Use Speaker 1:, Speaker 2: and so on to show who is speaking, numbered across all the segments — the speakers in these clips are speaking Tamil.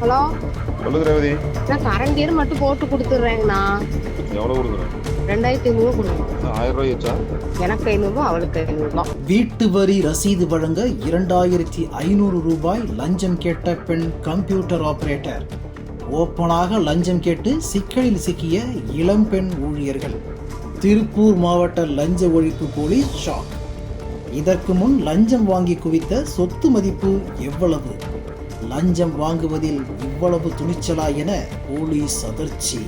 Speaker 1: ஹலோ?
Speaker 2: சொல்லுங்க ரேவதி.
Speaker 1: நான் கரண்ட் இயர் மட்டும் போட்டு கொடுத்துட்றேங்கண்ணா.
Speaker 2: எவ்வளோ கொடுக்குறேன்
Speaker 1: ரெண்டாயிரத்தி ஐநூறு கொடுங்க.
Speaker 2: ஆயிரம் ரூபாய் வச்சா?
Speaker 1: எனக்கு ஐநூறுபா அவளுக்கு ஐநூறுபா.
Speaker 3: வீட்டு வரி ரசீது வழங்க இரண்டாயிரத்தி ஐநூறு ரூபாய் லஞ்சம் கேட்ட பெண் கம்ப்யூட்டர் ஆபரேட்டர். ஓப்பனாக லஞ்சம் கேட்டு சிக்கலில் சிக்கிய இளம்பெண் ஊழியர்கள். திருப்பூர் மாவட்ட லஞ்ச ஒழிப்பு போலீஸ் ஷாக். இதற்கு முன் லஞ்சம் வாங்கி குவித்த சொத்து மதிப்பு எவ்வளவு? லஞ்சம் வாங்குவதில் இவ்வளவு துணிச்சலா என போலீஸ் அதிர்ச்சி.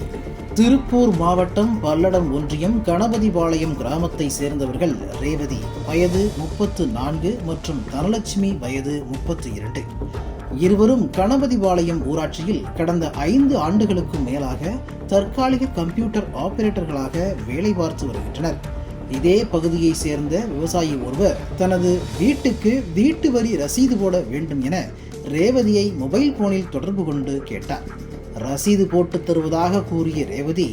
Speaker 3: திருப்பூர் மாவட்டம் பல்லடம் ஒன்றியம் கணபதிபாளையம் கிராமத்தை சேர்ந்தவர்கள் ரேவதி வயது முப்பத்து நான்கு மற்றும் தனலட்சுமி வயது முப்பத்து இரண்டு. இருவரும் கணபதிபாளையம் ஊராட்சியில் கடந்த ஐந்து ஆண்டுகளுக்கும் மேலாக தற்காலிக கம்ப்யூட்டர் ஆபரேட்டர்களாக வேலை பார்த்து வருகின்றனர். இதே பகுதியை சேர்ந்த விவசாயி ஒருவர் தனது வீட்டுக்கு வீட்டு வரி ரசீது போட வேண்டும் என ரேவதியை மொபைல் போனில் தொடர்பு கொண்டு கேட்டார். ரசீது போட்டு தருவதாக கூறிய ரேவதி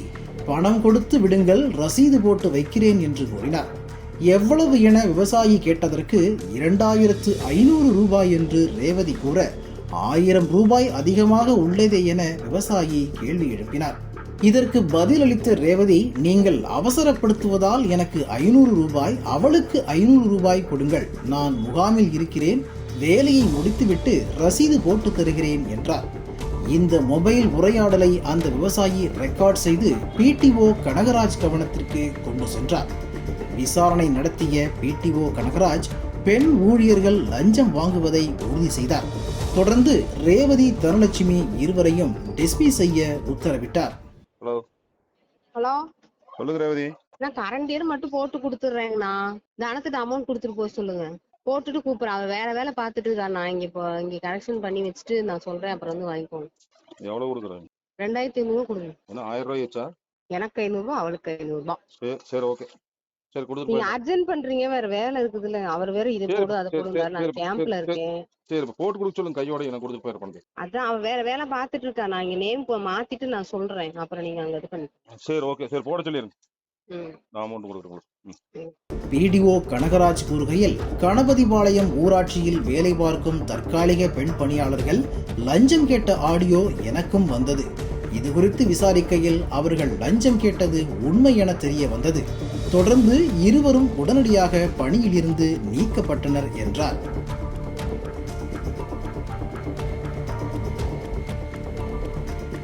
Speaker 3: பணம் கொடுத்து விடுங்கள் ரசீது போட்டு வைக்கிறேன் என்று கூறினார். எவ்வளவு என விவசாயி கேட்டதற்கு இரண்டாயிரத்து ஐநூறு ரூபாய் என்று ரேவதி கூற ஆயிரம் ரூபாய் அதிகமாக உள்ளதே என விவசாயி கேள்வி எழுப்பினார். இதற்கு பதிலளித்த ரேவதி நீங்கள் அவசரப்படுத்துவதால் எனக்கு ஐநூறு ரூபாய் அவளுக்கு ஐநூறு ரூபாய் கொடுங்கள். நான் முகாமில் இருக்கிறேன் வேலையை முடித்துவிட்டு ரசீது போட்டு தருகிறேன் என்றார். இந்த மொபைல் உரையாடலை அந்த விவசாயி ரெக்கார்ட் செய்து பிடிஓ கனகராஜ் கவனத்திற்கு கொண்டு சென்றார். விசாரணை நடத்திய பிடிஓ கனகராஜ் பெண் ஊழியர்கள் லஞ்சம் வாங்குவதை உறுதி செய்தார். தொடர்ந்து ரேவதி தனலட்சுமி இருவரையும் டிஸ்மி செய்ய உத்தரவிட்டார்.
Speaker 2: ஹலோ.
Speaker 1: ஹலோ.
Speaker 2: சொல்லுங்க ரேவதி.
Speaker 1: நான் கரண்ட் இயர் மட்டும் போட்டு கொடுத்துட்றேங்கண்ணா தனத்துட்டு அமௌண்ட் கொடுத்துட்டு போக சொல்லுங்க. போட்டுட்டு கூப்பிடுறேன் அவ வேற வேலை பார்த்துட்டு இருக்கா. நான் இங்க இப்போ இங்க கரெக்ஷன் பண்ணி வச்சுட்டு நான் சொல்றேன். அப்புறம் வந்து வாங்கிக்கோங்க.
Speaker 2: எவ்வளோ கொடுக்குறேன்?
Speaker 1: ரெண்டாயிரத்தி ஐநூறு கொடுங்க.
Speaker 2: என்ன ஆயிரம் ரூபாய் வச்சா
Speaker 1: எனக்கு ஐநூறுபா அவளுக்கு ஐநூறுபா
Speaker 2: சரி சரி ஓகே சரி
Speaker 1: நீங்க. அர்ஜென்ட் பண்றீங்க வேற வேலை இருக்குதுல்ல. அவர் வேற இது போடு அதை போடுங்க. நான் கேம்ப்ல இருக்கேன்.
Speaker 2: சரி இப்போ போட்டு கொடுக்க சொல்லுங்க கையோட எனக்கு கொடுத்துட்டு போயிரு பணத்தை
Speaker 1: அதான் அவ வேற வேலை பார்த்துட்டு இருக்கா. நான் இங்க நேம் மாத்திட்டு நான் சொல்றேன். அப்புறம் நீங்க அங்க இது பண்ணி
Speaker 2: சரி ஓகே சரி போட சொல்லிருங்க
Speaker 1: ம்.
Speaker 2: நான் அமௌண்ட் கொடுக்குறேன் ம்.
Speaker 3: பிடிஓ கனகராஜ் கூறுகையில் கணபதிபாளையம் ஊராட்சியில் வேலை பார்க்கும் தற்காலிக பெண் பணியாளர்கள் லஞ்சம் கேட்ட ஆடியோ எனக்கும் வந்தது. இது குறித்து விசாரிக்கையில் அவர்கள் லஞ்சம் கேட்டது உண்மை என தெரிய வந்தது. தொடர்ந்து இருவரும் உடனடியாக பணியிலிருந்து நீக்கப்பட்டனர் என்றார்.